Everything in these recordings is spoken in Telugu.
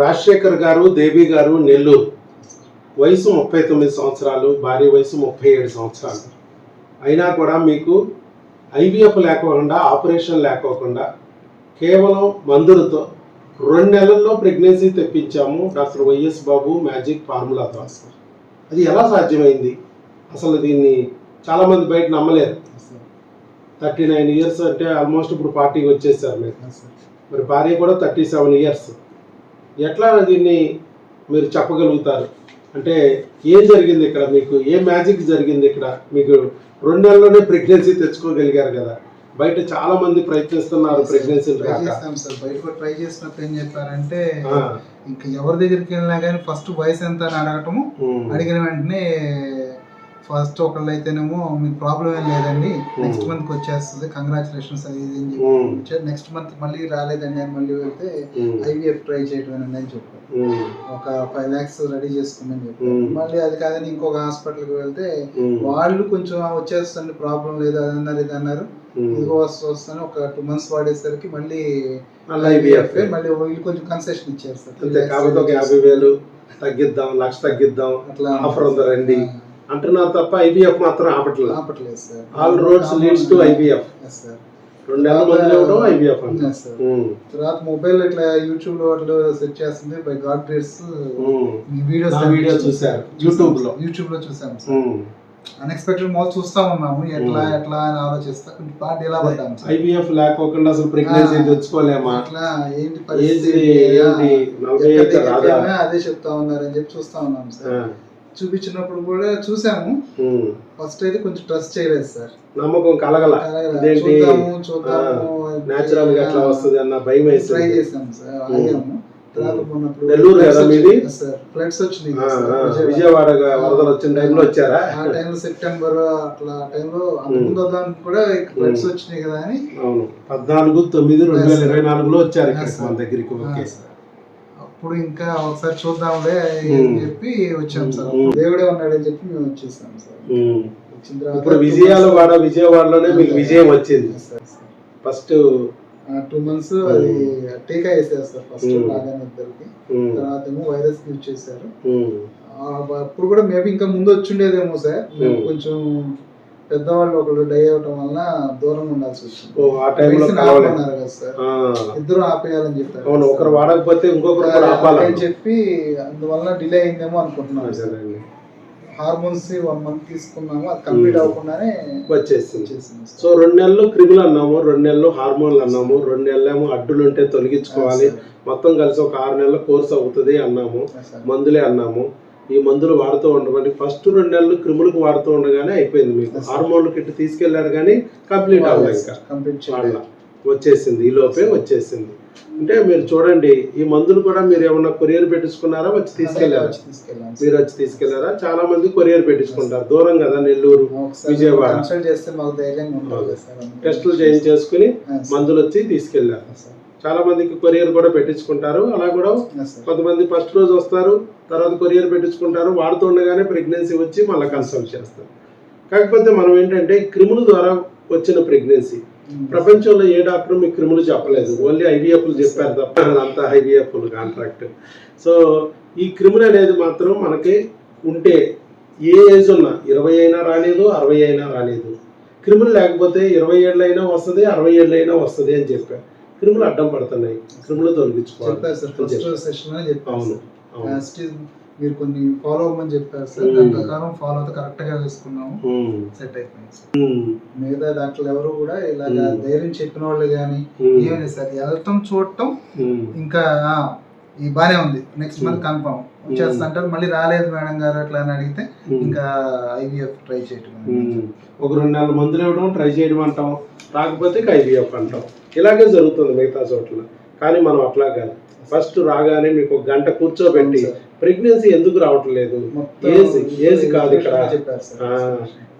రాజశేఖర్ గారు దేవి గారు నెల్లూరు. వయసు ముప్పై తొమ్మిది సంవత్సరాలు భార్య వయసు ముప్పై ఏడు సంవత్సరాలు. అయినా కూడా మీకు ఐవీఎఫ్ లేకోకుండా ఆపరేషన్ లేకోకుండా కేవలం మందులతో రెండు నెలల్లో pregnancy తెప్పించాము doctor YS Babu magic formula అది ఎలా సాధ్యమైంది? అసలు దీన్ని చాలామంది బయట నమ్మలేరు. థర్టీ నైన్ ఇయర్స్ అంటే ఆల్మోస్ట్ ఇప్పుడు పార్టీకి వచ్చేసారు మీరు. మరి భార్య కూడా థర్టీ సెవెన్ ఇయర్స్. ఎట్లా దీన్ని మీరు చెప్పగలుగుతారు? అంటే ఏం జరిగింది ఇక్కడ మీకు? ఏ మ్యాజిక్ జరిగింది ఇక్కడ? మీకు రెండు నెలల్లోనే ప్రెగ్నెన్సీ తెచ్చుకోగలిగారు కదా. బయట చాలా మంది ప్రయత్నిస్తున్నారు ప్రెగ్నెన్సీ ట్రై చేస్తాం సార్ బయట కూడా ట్రై చేసినప్పుడు ఏం చెప్పారంటే ఇంకా ఎవరి దగ్గరికి వెళ్ళినా కానీ ఫస్ట్ వయసు ఎంత అని అడగటము అడిగిన వెంటనే ఫస్ట్ ఒకళ్ళు అయితేనేమో మీకు ప్రాబ్లం ఏం లేదండి నెక్స్ట్ మంత్ వచ్చేస్తుంది కంగ్రాచులేషన్స్ అది ఇది అని ఉమ్, చెప్పి. నెక్స్ట్ మంత్ మళ్ళీ రాలేదండి అని మళ్ళీ వెళ్తే ఉమ్, ఐవీఎఫ్ ట్రై చేయటమేనండి అని చెప్పారు. ఉమ్, ఒక ఫైవ్ ల్యాక్స్ రెడీ చేసుకోమని చెప్పారు. Hmm. మళ్ళీ అది కాదని ఇంకొక హాస్పిటల్కి వెళ్తే వాళ్ళు కొంచెం వచ్చేస్తుంది ప్రాబ్లం లేదు అది అన్నారు ఇది అన్నారు. ఇదిగో వస్తూ వస్తాను. ఒక టూ మంత్స్ వాడేసరికి మళ్ళీ మళ్ళీ వీళ్ళు కొంచెం కన్సెషన్ ఇచ్చారు సార్. కాబట్టి ఒక యాభై వేలు తగ్గిద్దాం లక్ష తగ్గిద్దాం అట్లా ఆఫర్ ఉందా రండి? అంటున్నారు తప్ప ఐవీఎఫ్ మాత్రం ఆపట్లేదు. ఆపట్లేదు sir. All roads leads to Yes, sir. రెండు నెలల మందులు ఇవ్వడం. ఉమ్, తర్వాత మొబైల్ ఇట్లా యూట్యూబ్లో అట్లా సెర్చ్ చేస్తుంది బై గాడ్ ఉమ్, మీ వీడియోస్ వీడియో చూశారు యూట్యూబ్లో యూట్యూబ్లో చూసాం సార్. అన్ఎక్స్పెక్టెడ్ మాల్ చూస్తా ఉన్నాము. ఎట్లా Hmm. ఎట్లా అని ఆలోచిస్తా కొంచెం బాగా డీలా పడ్డాం సార్ ఐవీఎఫ్ లేకోకుండా అసలు ప్రెగ్నెన్సీ. తెచ్చుకోలేమా అట్లా ఏంటి పరిస్థితి? అదే చెప్తా ఉన్నారని చెప్పి చూస్తా ఉన్నాం సార్. చూపించినప్పుడు కూడా చూసాము. ఫస్ట్ అయితే కొంచెం ట్రస్ట్ చేయలేదు సార్. నమ్మకం కలగల. ఇదేంటి? నేచురల్గా ఎట్లా వస్తుంది అన్న భయం ట్రై వేసింది. చేసాం సార్ ఆగాము. తర్వాత మొన్నప్పుడు నెల్లూరు కదా మీది? సార్ ఫ్లడ్స్ వచ్చినాయి విజయవాడ. వరదలు వచ్చిన టైంలో వచ్చారా? ఆ టైంలో సెప్టెంబర్ అట్లా టైంలో వద్దానికి కూడా ఫ్లడ్స్ వచ్చినాయి కదా అని అవును. పద్నాలుగు తొమ్మిది రెండు వేల ఇరవై నాలుగులో వచ్చారు మన దగ్గరికి ఓకే ఆ, సార్. అప్పుడు ఇంకా ఒకసారి చూద్దాంలే. అని చెప్పి వచ్చాం సార్. దేవుడే ఉన్నాడని చెప్పి మేము వచ్చేసాం సార్. వచ్చిన తర్వాత ఇప్పుడు విజయాలవాడ విజయవాడలోనే మీకు విజయం వచ్చింది sir sir. First two months అది టీకా వేసారు సార్ ఫస్ట్ Hmm. రాగానే ఇద్దరికి తర్వాత ఏమో వైరస్ యూజ్ చేశారు ఆ, అప్పుడు కూడా మేబీ ఇంకా ముందు వచ్చిండేదేమో సార్ మేము Hmm. కొంచెం పెద్దవాళ్ళు ఒకళ్ళు డై అవటం వల్ల దూరం ఉండాల్సి ఆ, ఇద్దరు ఆపేయాలని చెప్పారు. అవును ఒకరు వాడకపోతే ఇంకొకరు అని చెప్పి అందువల్ల డిలే అయిందేమో అనుకుంటున్నాను. హార్మోన్స్ వన్ మంత్ తీసుకున్నాము అది కంప్లీట్. అవ్వకుండానే వచ్చేసింది. సో రెండు నెలలు క్రిములు అన్నాము రెండు నెలలు హార్మోన్లు అన్నాము రెండు నెలలేమో అడ్డులు ఉంటే తొలగించుకోవాలి మొత్తం కలిసి ఒక ఆరు నెలల కోర్స్ అవుతుంది అన్నాము మందులే అన్నాము. ఈ మందులు వాడుతూ ఉండమని ఫస్ట్ రెండు నెలలు క్రిములకు వాడుతూ ఉండగానే అయిపోయింది మీకు. హార్మోన్లు కిట్ తీసుకెళ్ళారు కానీ కంప్లీట్ చేయాలి వచ్చేసింది. ఈ లోపే వచ్చేసింది. అంటే మీరు చూడండి ఈ మందులు కూడా మీరు ఏమన్నా కొరియర్ పెట్టించుకున్నారా? వచ్చి తీసుకెళ్ళారా? మీరు వచ్చి తీసుకెళ్ళారా? చాలా మంది కొరియర్ పెట్టించుకుంటారు. దూరం కదా నెల్లూరు విజయవాడ. టెస్టులు చేయించేసుకుని. మందులు వచ్చి తీసుకెళ్ళారు. చాలా మందికి కొరియర్ కూడా పెట్టించుకుంటారు. అలా కూడా. కొంతమంది ఫస్ట్ రోజు వస్తారు తర్వాత కొరియర్ పెట్టించుకుంటారు. వాడుతుండగానే ప్రెగ్నెన్సీ వచ్చి మళ్ళీ కన్సల్ట్ చేస్తారు. కాకపోతే మనం ఏంటంటే క్రిముల ద్వారా వచ్చిన ప్రెగ్నెన్సీ. ప్రపంచంలో ఏ డాక్టర్ మీకు క్రిములు చెప్పలేదు. ఓన్లీ ఐవీఎఫ్లు చెప్పారు తప్ప అంతా ఐవీఎఫ్లు కాంట్రాక్ట్. సో ఈ క్రిములు అనేది మాత్రం మనకి ఉంటే ఏ ఏజ్ ఉన్నా ఇరవై అయినా రాలేదు అరవై అయినా రాలేదు. క్రిములు లేకపోతే ఇరవై ఏళ్ళు అయినా వస్తుంది అరవై ఏళ్ళు అయినా వస్తుంది అని చెప్పారు. క్రిములు అడ్డం పడుతున్నాయి. క్రిములు తొలగించుకోవాలి. అవును మీరు కొన్ని ఫాలో అవ్వమని చెప్పారు సార్. ఉమ్. దాని ప్రకారం ఫాలో అవుతే కరెక్ట్గా వేసుకున్నాము సెట్ అయిపోయింది సార్. ఉమ్, మిగతా దాంట్లో ఎవరు కూడా ఇలాగా. ధైర్యం చెప్పిన వాళ్ళు కానీ ఏమైంది సార్. వెళ్తాం చూడటం ఇంకా ఈ బానే ఉంది. Next month. కన్ఫర్మ్ వచ్చేస్తా అంటారు మళ్ళీ రాలేదు మేడం గారు అట్లా అని అడిగితే ఉమ్. ఇంకా ఐవీఎఫ్ ట్రై చేయటం ఉమ్. ఒక రెండు నెలల మందులు ఇవ్వడం ట్రై చేయడం అంటాం. రాకపోతే ఐవీఎఫ్ అంటాం. ఇలాగే జరుగుతుంది మిగతా చోట్ల. కానీ మనం అట్లా కాదు. ఫస్ట్ రాగానే మీకు ఒక గంట కూర్చోబెట్టి. ప్రెగ్నెన్సీ ఎందుకు రావట్లేదు ఏజ్ ఏజ్ కాదు ఇక్కడ.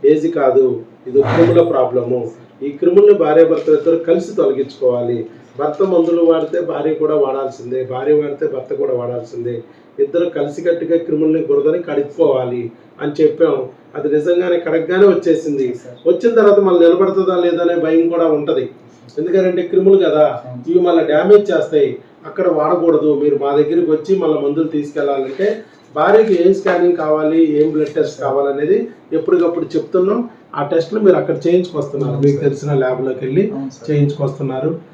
ఏజ్ కాదు. ఇది క్రిముల ప్రాబ్లము. ఈ క్రిముల్ని భార్య భర్తలు ఇద్దరు కలిసి తొలగించుకోవాలి. భర్త మందులు వాడితే భార్య కూడా వాడాల్సిందే భార్య వాడితే భర్త కూడా వాడాల్సిందే. ఇద్దరు కలిసికట్టుగా క్రిముల్ని బురదని కడుక్కోవాలి అని చెప్పాం. అది నిజంగానే కడగ్గానే వచ్చేసింది. వచ్చిన తర్వాత మళ్ళీ నిలబడుతుందా లేదా అనే భయం కూడా ఉంటది. ఎందుకంటే క్రిములు కదా ఇవి మళ్ళీ డ్యామేజ్ చేస్తాయి. అక్కడ వాడకూడదు. మీరు మా దగ్గరికి వచ్చి మళ్ళీ మందులు తీసుకెళ్ళాలంటే భార్యకి ఏం స్కానింగ్ కావాలి ఏం బ్లడ్ టెస్ట్ కావాలనేది ఎప్పటికప్పుడు చెప్తున్నాం. ఆ టెస్ట్లు మీరు అక్కడ చేయించుకొస్తున్నారు. మీకు తెలిసిన ల్యాబ్లోకి వెళ్ళి. చేయించుకొస్తున్నారు.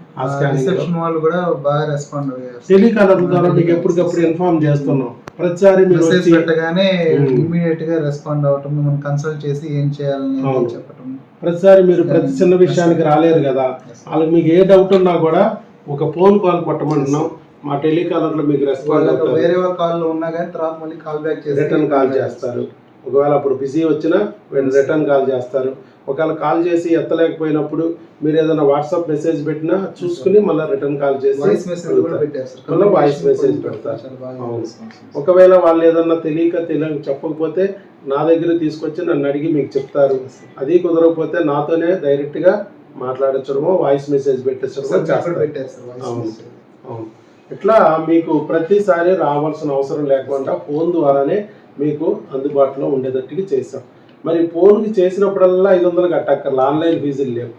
రిసెప్షన్ వాళ్ళు కూడా బాగా రెస్పాండ్ అయ్యారు. టెలికాలర్ ద్వారా మీకు ఎప్పటికప్పుడు ఇన్ఫార్మ్ చేస్తున్నాం. ప్రతిసారి మీరు మెసేజ్ పెట్టగానే Hmm. ఇమీడియట్గా రెస్పాండ్ అవటం మిమ్మల్ని కన్సల్ట్ చేసి ఏం చేయాలని. చెప్పటం. ప్రతిసారి మీరు ప్రతి చిన్న విషయానికి రాలేరు కదా వాళ్ళకి మీకు ఏ డౌట్ ఉన్నా కూడా ఒక ఫోన్ కాల్ కొట్టమంటున్నాం. మా టెలికాలర్లో మీకు రెస్పాండ్ అవుతారు. వేరే కాల్ ఉన్నా కానీ తర్వాత మళ్ళీ కాల్ బ్యాక్ చేసి రిటర్న్ కాల్ చేస్తారు. ఒకవేళ అప్పుడు బిజీ వచ్చినా వీళ్ళు రిటర్న్ కాల్ చేస్తారు. ఒకవేళ కాల్ చేసి ఎత్తలేకపోయినప్పుడు మీరు ఏదైనా వాట్సాప్ మెసేజ్ పెట్టినా చూసుకుని మళ్ళీ రిటర్న్ కాల్ చేసి మళ్ళీ వాయిస్ మెసేజ్ పెడతారు. ఒకవేళ వాళ్ళు ఏదన్నా తెలియక తెలియక చెప్పకపోతే నా దగ్గర తీసుకొచ్చి నన్ను అడిగి మీకు చెప్తారు. అది కుదరకపోతే నాతోనే డైరెక్ట్గా మాట్లాడించడమో వాయిస్ మెసేజ్ చేస్తారు. వాయిస్ అవును. అవును. ఇట్లా మీకు ప్రతిసారి రావాల్సిన అవసరం లేకుండా ఫోన్ ద్వారానే మీకు అందుబాటులో ఉండేటట్టుగా చేసాం మరి ఫోన్కి చేసినప్పుడల్లా ఐదు వందలు కట్టక్కర్లా? ఆన్లైన్ ఫీజులు లేవు.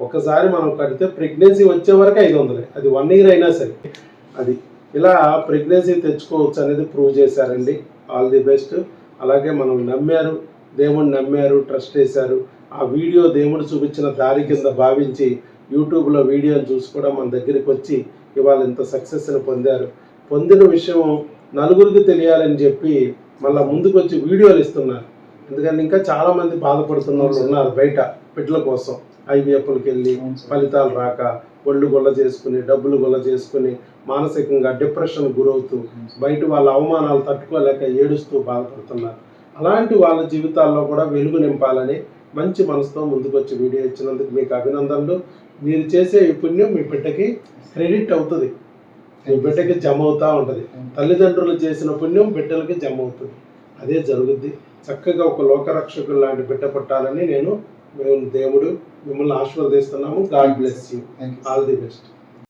ఒకసారి మనం కడితే ప్రెగ్నెన్సీ వచ్చే వరకు ఐదు వందలే. అది వన్ ఇయర్ అయినా సరే. అది ఇలా ప్రెగ్నెన్సీ తెచ్చుకోవచ్చు అనేది ప్రూవ్ చేశారండి. All the best. అలాగే మనం నమ్మారు దేవుణ్ణి నమ్మారు ట్రస్ట్ చేశారు. ఆ వీడియో దేవుడు చూపించిన దారి కింద భావించి యూట్యూబ్లో వీడియోని చూసి కూడా మన దగ్గరికి వచ్చి ఇవాళ ఇంత సక్సెస్ని పొందారు. పొందిన విషయం నలుగురికి తెలియాలని చెప్పి మళ్ళీ ముందుకు వచ్చి వీడియోలు ఇస్తున్నారు. ఎందుకంటే ఇంకా చాలా మంది బాధపడుతున్న వాళ్ళు ఉన్నారు బయట బిడ్డల కోసం. ఐవీఎఫ్లకి వెళ్ళి. ఫలితాలు రాక ఒళ్ళు గొల్ల చేసుకుని డబ్బులు గొల్ల చేసుకుని మానసికంగా డిప్రెషన్ గురవుతూ బయట వాళ్ళ అవమానాలు తట్టుకోలేక ఏడుస్తూ బాధపడుతున్నారు. అలాంటి వాళ్ళ జీవితాల్లో కూడా వెలుగు నింపాలని మంచి మనసుతో ముందుకు వచ్చి వీడియో ఇచ్చినందుకు మీకు అభినందనలు. మీరు చేసే ఈ పుణ్యం మీ బిడ్డకి క్రెడిట్ అవుతుంది. మీ బిడ్డకి జమ అవుతూ ఉంటుంది. తల్లిదండ్రులు చేసిన పుణ్యం బిడ్డలకి జమ అవుతుంది. అదే జరుగుద్ది. చక్కగా ఒక లోకరక్షకులు లాంటి బిడ్డ పుట్టాలని నేను మేము దేవుడు మిమ్మల్ని ఆశీర్వదిస్తున్నాము. God bless you. All the best